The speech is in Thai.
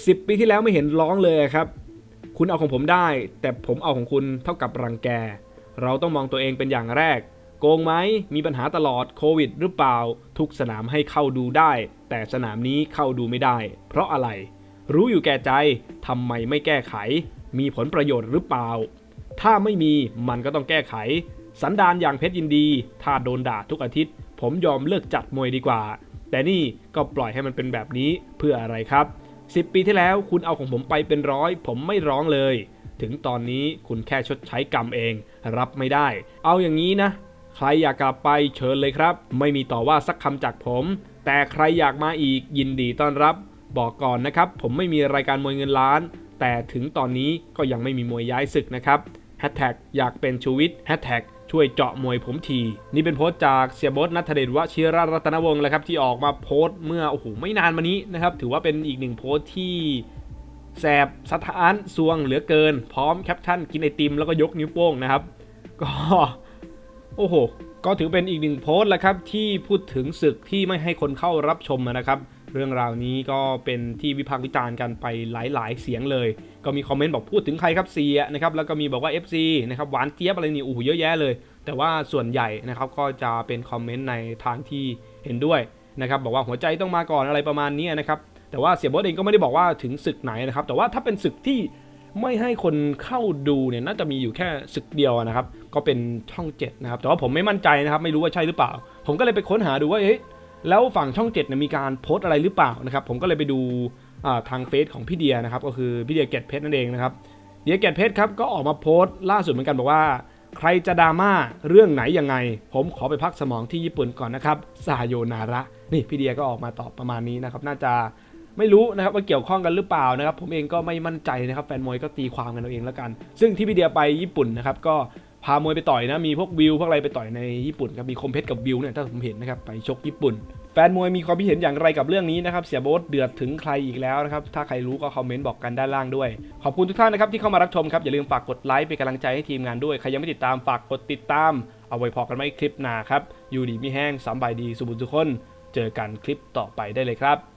10 ปีที่แล้วไม่เห็นร้องเลยครับ คุณเอาของผมได้ แต่ผมเอาของคุณเท่ากับรังแก เราต้องมองตัวเองเป็นอย่างแรก โกงไหมมีปัญหาตลอดโควิดหรือเปล่า ทุกสนามให้เข้าดูได้ แต่สนามนี้เข้าดูไม่ได้ เพราะอะไร รู้อยู่แก่ใจทำไมไม่แก้ไข มีผลประโยชน์หรือเปล่า ถ้าไม่มีมันก็ต้องแก้ไข สันดานอย่างเพชรยินดี ถ้าโดนด่าทุกอาทิตย์ ผมยอมเลิกจัดมวยดีกว่า แต่นี่ก็ปล่อยให้มันเป็นแบบนี้เพื่ออะไรครับ 10 ปีที่แล้วคุณเอาของผมไปเป็นร้อย ผมไม่ร้องเลย ถึงตอนนี้คุณแค่ชดใช้กรรมเอง รับไม่ได้ เอาอย่างนี้นะ ใครอยากกลับไปเชิญเลยครับ ไม่มีต่อว่าสักคำจากผม แต่ใครอยากมาอีกยินดีต้อนรับ บอกก่อนนะครับ ผมไม่มีรายการมวยเงินล้าน แต่ถึงตอนนี้ก็ยังไม่มีมวยย้ายศึกนะครับแฮชแท็กอยากเป็นชูวิทย์แฮชแท็ก ช่วยเจาะมวยผมที นี่เป็นโพสต์จากเสียบดนัทเดชวชิรรัตนวงศ์แหละครับที่ออกมาโพสต์เมื่อโอ้โหไม่นานมานี้นะครับถือว่าเป็นอีกหนึ่งโพสต์ที่แสบสถานสวงเหลือเกิน พร้อมแคปชั่นกินไอติมแล้วก็ยกนิ้วโป้งนะครับก็โอ้โหก็ถือเป็นอีกหนึ่งโพสต์แหละครับที่พูดถึงศึกที่ไม่ให้คนเข้ารับชมนะครับ เรื่องราวนี้ก็เป็นที่วิพากษ์วิจารณ์กันไปหลาย ๆ เสียงเลย ก็มีคอมเมนต์บอกพูดถึงใครครับเสียนะครับแล้วก็มีบอกว่า FC นะครับหวานเจี๊ยบอะไรนี่โอ้โหเยอะแยะเลย แต่ว่าส่วนใหญ่นะครับก็จะเป็นคอมเมนต์ในทางที่เห็นด้วยนะครับบอกว่าหัวใจต้องมาก่อนอะไรประมาณนี้นะครับแต่ว่าเสียโบดเองก็ไม่ได้บอกว่าถึงศึกไหนนะครับแต่ว่าถ้าเป็นศึกที่ไม่ให้คนเข้าดูเนี่ยน่าจะมีอยู่แค่ศึกเดียวนะครับ ก็เป็นช่องเจ็ดนะครับ แต่ว่าผมไม่มั่นใจนะครับ ไม่รู้ว่าใช่หรือเปล่า ผมก็เลยไปค้นหาดูว่าเอ๊ะ แล้วฝั่งช่องเจ็ดเนี่ยมีการโพสต์อะไรหรือเปล่านะครับ ผมก็เลยไปดูทางเฟซของพี่เดียนะครับ ก็คือพี่เดียเกตเพชรนั่นเองนะครับ เดียเกตเพชรครับก็ออกมาโพสต์ล่าสุดเหมือนกันบอกว่า ใครจะดราม่าเรื่องไหนยังไง ผมขอไปพักสมองที่ญี่ปุ่นก่อนนะครับซาโยนาระนี่พี่เดียก็ออกมาตอบประมาณนี้นะครับ น่าจะไม่รู้นะครับว่าเกี่ยวข้องกันหรือเปล่านะครับ ผมเองก็ไม่มั่นใจนะครับ แฟนมวยก็ตีความกันเอาเองแล้วกัน ซึ่งที่พี่เดียไปญี่ปุ่นนะครับก็ พามวยไปต่อยนะ มีพวกวิวพวกอะไรไปต่อยในญี่ปุ่นครับมีคมเพชรกับวิวเนี่ยถ้าผมเห็นนะครับไปชกญี่ปุ่น แฟนมวยมีความคิดเห็นอย่างไรกับเรื่องนี้นะครับเสียโบ๊ทเดือดถึงใครอีกแล้วนะครับถ้าใครรู้ก็คอมเมนต์บอกกันด้านล่างด้วย ขอบคุณทุกท่านนะครับที่เข้ามารับชมครับอย่าลืมฝากกดไลค์เป็นกำลังใจให้ทีมงานด้วยใครยังไม่ติดตามฝากกดติดตาม เอาไว้พอกันไม่คลิปหน้าครับอยู่ดีมีแห้งสำบายดีสุบุญทุกคน เจอกันคลิปต่อไปได้เลยครับ